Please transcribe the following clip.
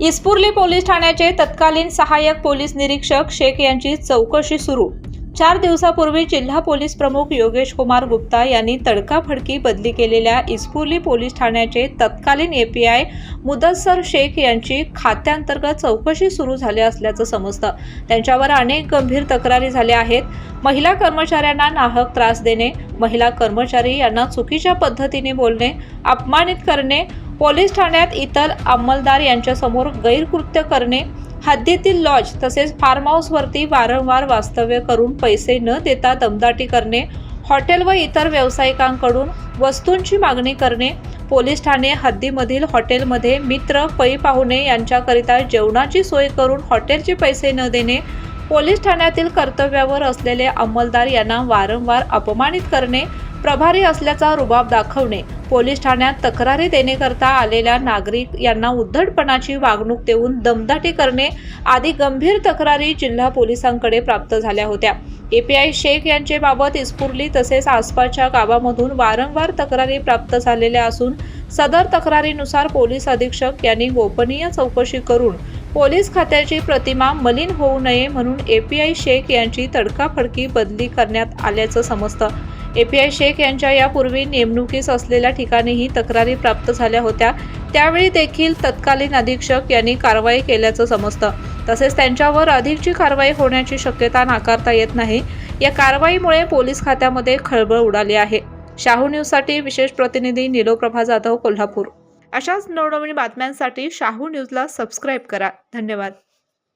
Ispurli police ठाण्याचे तत्कालीन सहाय्यक पोलीस निरीक्षक शेख यांची चौकशी सुरू. चार दिवसापूर्वी जिल्हा पोलीस प्रमुख योगेश कुमार गुप्ता यांनी तडकाफडकी बदली केलेल्या इस्पुर्ली पोलीस ठाण्याचे तत्कालीन एपीआय मुदस्सर शेख यांची खात्यांतर्गत चौकशी सुरू झाली असल्याचं समजतं. त्यांच्यावर अनेक गंभीर तक्रारी झाल्या आहेत. महिला कर्मचाऱ्यांना नाहक त्रास देणे महिला कर्मचारी यांना चुकीच्या पद्धतीने बोलणे अपमानित करणे पोलीस ठाण्यात इतर अंमलदार यांच्यासमोर गैरकृत्य करणे हद्दीतील लॉज तसेच फार्म हाऊसवरती वारंवार वास्तव्य करून पैसे न देता दमदाटी करणे हॉटेल व इतर व्यावसायिकांकडून वस्तूंची मागणी करणे पोलीस ठाणे हद्दीमधील हॉटेलमध्ये मित्र पै पाहुणे यांच्याकरिता जेवणाची सोय करून हॉटेलचे पैसे न देणे पोलीस ठाण्यातील कर्तव्यावर असलेले अंमलदार यांना वारंवार अपमानित करणे प्रभारी असल्याचा रुबाब दाखवणे. पोलीस ठाण्यात तक्रारी देण्याकरता आलेल्या नागरिक यांना उद्धटपणाची वागणूक देऊन दमदाटी करणे आदी गंभीर तक्रारी जिल्हा पोलिसांकडे प्राप्त झाल्या होत्या. एपीआय शेख यांचे बाबत इस्पुर्ली तसेच आसपासच्या गावामधून वारंवार तक्रारी प्राप्त झालेल्या असून सदर तक्रारीनुसार पोलीस अधीक्षक यांनी गोपनीय चौकशी करून पोलीस खात्याची प्रतिमा मलिन होऊ नये म्हणून एपीआय शेख यांची तडकाफडकी बदली करण्यात आल्याचं समजतं. एपीआय शेख यांच्या यापूर्वी नेमणुकीस असलेल्या ठिकाणीही तक्रारी प्राप्त झाल्या होत्या. त्यावेळी देखील तत्कालीन अधीक्षक यांनी कारवाई केल्याचं समजतं. तसेच त्यांच्यावर अधिकची कारवाई होण्याची शक्यता नाकारता येत नाही. या कारवाईमुळे पोलीस खात्यामध्ये खळबळ उडाली आहे. शाहू न्यूजसाठी विशेष प्रतिनिधी निलोप्रभा जाधव कोल्हापूर. अशाच नवनवीन बातम्यांसाठी शाहू न्यूजला सबस्क्राईब करा. धन्यवाद.